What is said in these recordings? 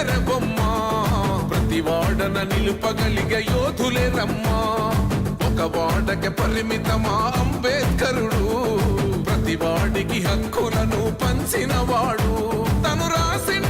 తెరవమ్మా ప్రతి వాడన నిలుపగలిగ యోధులే రమ్మా. ఒక వాడకి పరిమితమా అంబేద్కరుడు? ప్రతి వాడికి హక్కులను పంచినవాడు. తను రాసిన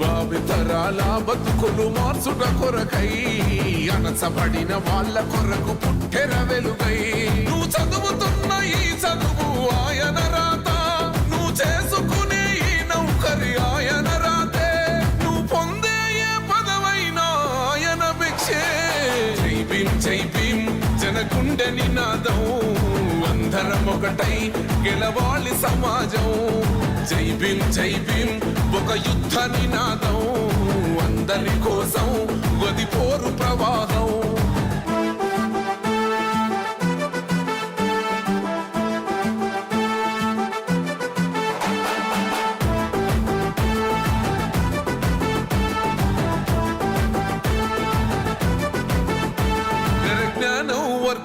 భావితరాల బతుకులు మార్చుట కొరకై అనసబడిన వాళ్ళ కొరకు పుట్టెర వెలుగై. నువ్వు చదువుతున్న ఈ చదువు ఆయన రాత నువ్వు చేసుకునే ఈ నౌకరి ఆయన రాతే. నువ్వు పొందే ఏ పదవైనా ఆయన భిక్షే. జై భీం జై భీం జనకుండె నినాదం అందరం ఒకటై గెలవాలి సమాజం. జై భీం జై భీం ఒక యుద్ధ నినాదం అందరి కోసం గది పోరు ప్రవాహం.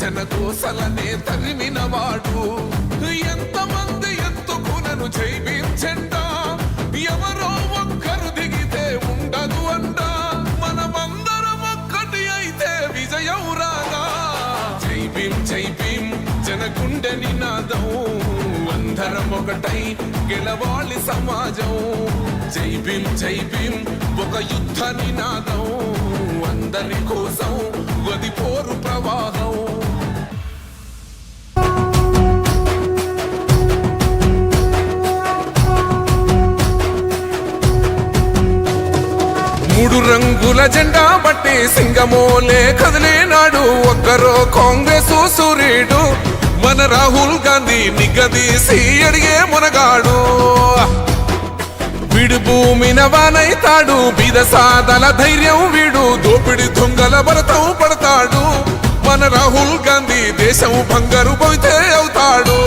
జన కోసలనే తరిమిన వాడు ఎంతమంది ఎత్తుకునను జైవించండా ఎవరో ఒక్కరు దిగితే ఉండదు అంట. మనమందరం ఒక్కటి అయితే విజయం రాగా జై భీం జై భీం నినాదం. అందరం ఒకటై గెలవాలి సమాజం. జై భీం జై భీం ఒక యుద్ధ నినాదం. అందరి కోసం మూడు రంగుల జెండా బట్టి సింగమోలే కదిలేనాడు. ఒక్కరో కాంగ్రెస్ సూర్యుడు మన రాహుల్ గాంధీ నిగదీసి అడిగే మునగాడు. వీడు భూమిన వానైతాడు. బీద సాదల ధైర్యం వీడు. దోపిడి దొంగల భరతం పడతాడు. మన రాహుల్ గాంధీ దేశం బంగారు పోతే అవుతాడు.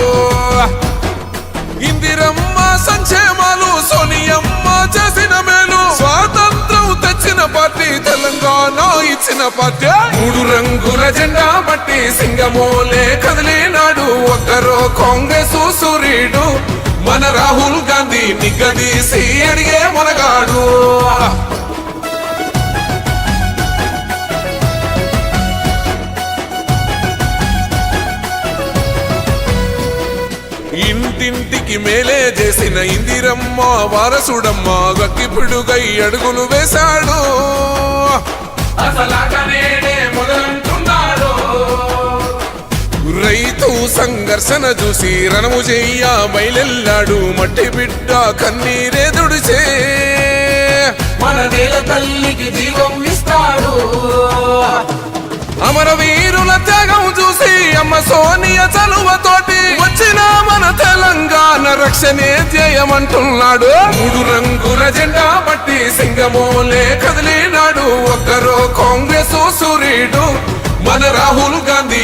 పార్టీ తెలంగాణ ఇచ్చిన పార్టీ. మూడు రంగుల జెండా బట్టి సింగమోలే కదిలినాడు. ఒక్కరో కాంగ్రెస్ సూర్యుడు మన రాహుల్ గాంధీ నిగ్గదీసి అడిగే మొనగాడు ఇంటింటికి మేలే చేసిన ఇందిరమ్మ వారసుడమ్మ గక్కిపిడుగై అడుగులు వేశాడు. రైతు సంఘర్షణ చూసి రణము చెయ్య బయలెల్లాడు మట్టి బిడ్డ కన్నీరే దుడిచే మన నేల తల్లికి జీవం ఇస్తాడు. అమరవీ రక్షణే ధ్యేయమంటున్నాడు మూడు రంగుల జెండా బట్టి సింగమోలే కదిలినాడు. ఒక్కరో కాంగ్రెస్ సూర్యుడు. మన రాహుల్ గాంధీ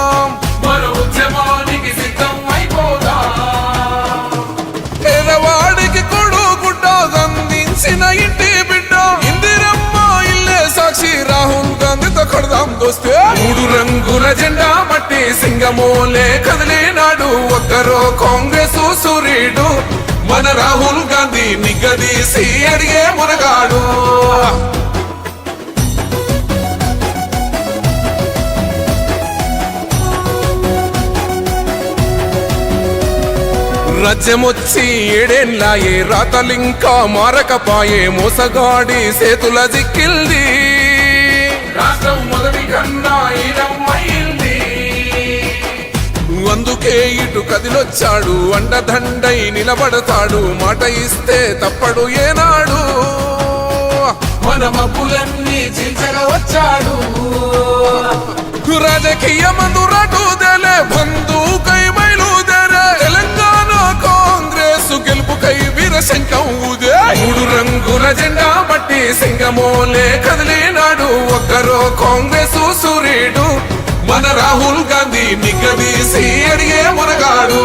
దోస్తే. మూడు రంగుల జెండా మట్టి సింగమోలే కదిలేనాడు. ఒక్కరో కాంగ్రెస్ సూర్యుడు మన రాహుల్ గాంధీ నిగదీసి అడిగే మునగాడు. రాజ్యమొచ్చి ఏడేళ్ళాయే రాతలింకా మారకపాయే మోసగాడి సేతుల జిక్కిల్ది. రాష్ట్రం మొదటి కన్నా ఈనమ్మైంది అందుకే ఇటు కదిలొచ్చాడు అండదండై నిలబడతాడు మాట ఇస్తే తప్పడు ఏనాడు. మన మబ్బులన్నీ చించగా వచ్చాడు. రాజకీయ మందురాటు దేలే బంధుకై బయలుదేరే తెలంగాణ కాంగ్రెస్ గెలుపుకై వీరశంఖం ఊదే. మూడు రంగుల జెండా బట్టి సింగమోలే కదిలినాడు ఒక్కరో కాంగ్రెస్ సూర్యుడు మన రాహుల్ గాంధీ నిగ్గదీసి అడిగే మునగాడు.